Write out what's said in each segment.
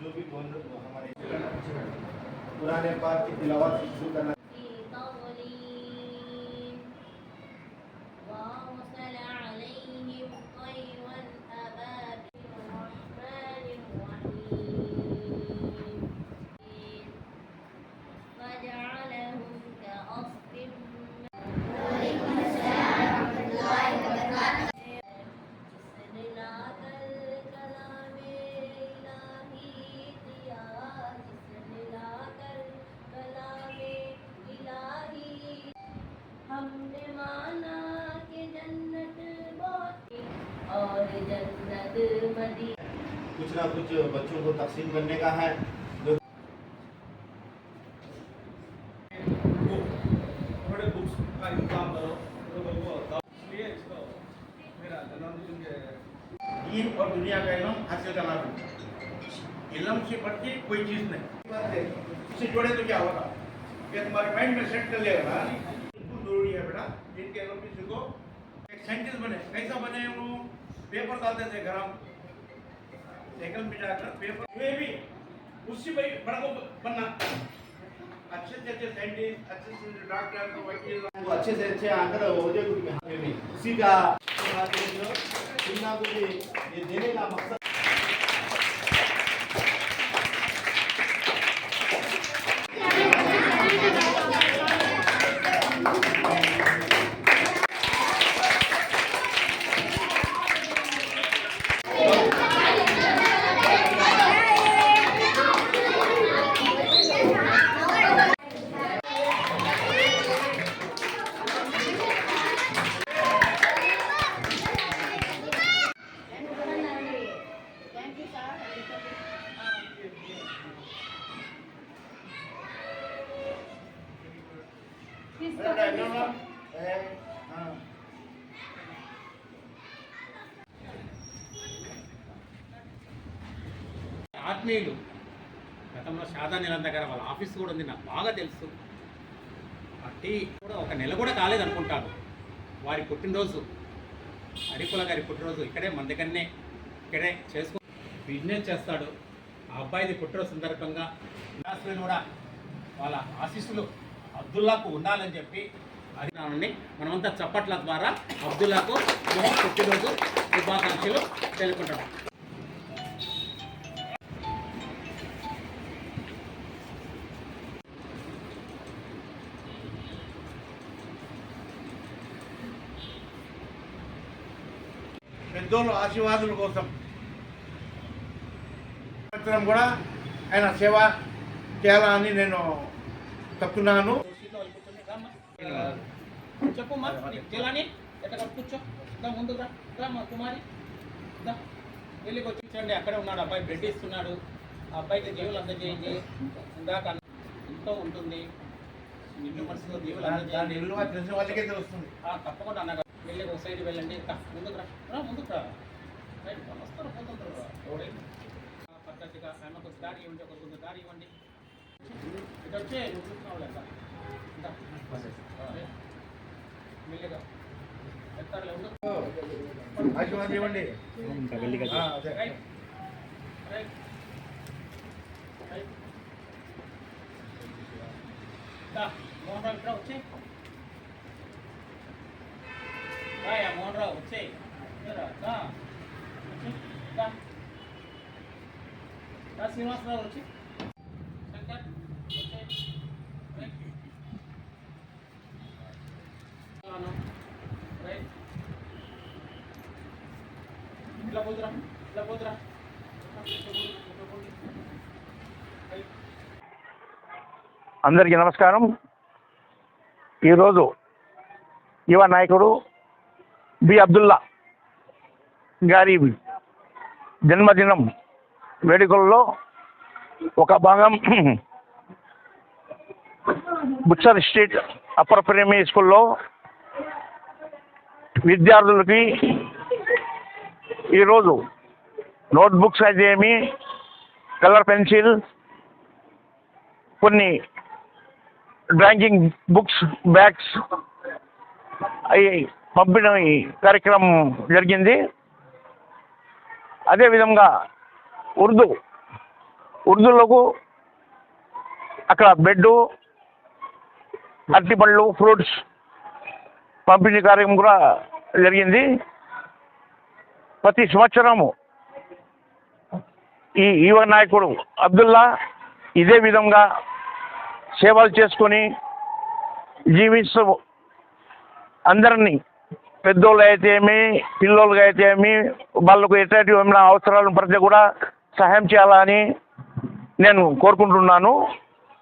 जो भी बोल तो हमारे पुराने पाक की तिलावत शुरू करना कुछ ना कुछ बच्चों को तकसीम करने का है। थोड़े बुक्स का इंतज़ाम करो लोगों को बताओ। इसलिए इसको मेरा जन्मदिन के दीन और दुनिया का इलम हासिल करना भी। इलम से बढ़ के कोई चीज़ नहीं। बात है जोड़े तो क्या होगा? ये तुम्हारे माइंड में सेट कर लेगा ना बिल्कुल ज़रूरी है बेटा। दिन के इलम की सीखो। एक साइंटिस्ट बने। कैसा बने वो? पेपर डालते थे घर हम साइकिल मिटाकर पेपर ये भी उससे भाई बड़ा को बनना अच्छे से अच्छे साइंटिस्ट अच्छे से अच्छे डॉक्टर वकील वो अच्छे से अच्छे आकर हो जाए उनके हाथ में भी उसी का सुनना को भी ये देने का मकसद ఆత్మీయులు గతంలో షాదా నిలం దగ్గర వాళ్ళ ఆఫీస్ కూడా ఉంది నాకు బాగా తెలుసు. పార్టీ కూడా ఒక నెల కూడా కాలేదు అనుకుంటాను. వారి పుట్టినరోజు హరికుల గారి పుట్టినరోజు ఇక్కడే మన దగ్గరనే ఇక్కడే చేసుకో బిజినెస్ చేస్తాడు. ఆ అబ్బాయిది పుట్టినరోజు సందర్భంగా కూడా వాళ్ళ ఆశీస్సులు అబ్దుల్లాకు ఉండాలని చెప్పి అడిగినానని మనమంతా చప్పట్ల ద్వారా అబ్దుల్లాకు పుట్టినరోజు శుభాకాంక్షలు తెలుపుకుంటాం పెద్దోళ్ళు ఆశీర్వాదుల కోసం కూడా ఆయన సేవ చేయాలని నేను తప్పున్నాను. చెప్పు మా జిలాని ఎక్కడ కూర్చో. దా ముందుకు రా. మా కుమారి. దా వెళ్ళి వచ్చి అక్కడే ఉన్నాడు అబ్బాయి బ్రెడ్ ఇస్తున్నాడు. ఆ అబ్బాయికి దేవులు అందజేయండి. ఇందాక ఎంతో ఉంటుంది. నిన్ను మనసులో దేవులు అందజేయండి. తెలిసిన వాళ్ళకే తెలుస్తుంది. ఆ, తప్పకుండా అన్నగా వెళ్ళి ఒక సైడ్ వెళ్ళండి. ముందుకు రా. రా ముందుకు రా. రైట్, వస్తారు పోతుంటారు. పద్ధతిగా ఆమెకు దారి ఇవ్వండి ఒక దారి ఇవ్వండి. ఇటు వచ్చే నువ్వు చూస్తున్నావు లేదా ఆశీర్వాదం ఇవ్వండి మోహన్ రావు వచ్చే మోహన్ రావు వచ్చే శ్రీనివాసరావు వచ్చి శంకర్ వచ్చే రైట్ అవును. రైట్ ఇట్లా పోతురా ఇట్లా పోతురా అందరికీ నమస్కారం. ఈరోజు యువ నాయకుడు బి అబ్దుల్లా గారి జన్మదినం వేడుకల్లో ఒక భాగం బుచ్చర్ స్ట్రీట్ అప్పర్ ప్రైమరీ స్కూల్లో విద్యార్థులకి ఈరోజు నోట్బుక్స్ అయితే ఏమి కలర్ పెన్సిల్ కొన్ని డ్రాయింగ్ బుక్స్ బ్యాగ్స్ అవి పంపిణీ కార్యక్రమం జరిగింది. అదేవిధంగా ఉర్దూ ఉర్దూలకు అక్కడ బెడ్ అరటిపళ్ళు ఫ్రూట్స్ పంపిణీ కార్యక్రమం కూడా జరిగింది. ప్రతి సంవత్సరము ఈ యువ నాయకుడు అబ్దుల్లా ఇదే విధంగా సేవలు చేసుకొని జీవిస్తూ అందరినీ పెద్దోళ్ళు అయితే ఏమి పిల్లోళ్ళకి అయితే ఏమి వాళ్ళకు ఎట్లాంటి ఏమైనా అవసరాలను పడితే కూడా సహాయం చేయాలని నేను కోరుకుంటున్నాను.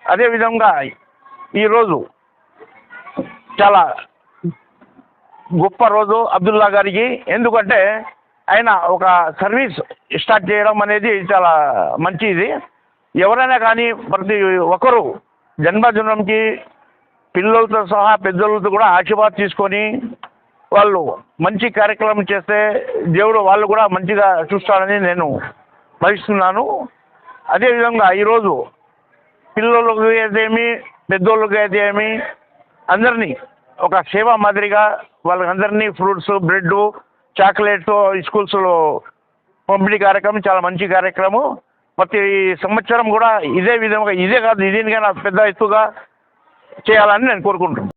అదేవిధంగా ఈరోజు చాలా గొప్ప రోజు అబ్దుల్లా గారికి. ఎందుకంటే ఆయన ఒక సర్వీస్ స్టార్ట్ చేయడం అనేది చాలా మంచిది. ఎవరైనా కానీ ప్రతి ఒక్కరు జన్మదినంకి పిల్లలతో సహా పెద్దలతో కూడా ఆశీర్వాదం తీసుకొని వాళ్ళు మంచి కార్యక్రమం చేస్తే దేవుడు వాళ్ళు కూడా మంచిగా చూస్తాడని నేను భావిస్తున్నాను. అదేవిధంగా ఈరోజు పిల్లలకు అయితే ఏమి పెద్దోళ్ళకి అయితే ఏమి అందరినీ ఒక సేవ మాదిరిగా వాళ్ళందరినీ ఫ్రూట్స్ బ్రెడ్ చాక్లెట్స్ స్కూల్స్లో పంపిణీ కార్యక్రమం చాలా మంచి కార్యక్రమం. ప్రతి సంవత్సరం కూడా ఇదే విధంగా ఇదే కాదు దీనికైనా పెద్ద ఎత్తుగా చేయాలని నేను కోరుకుంటున్నాను.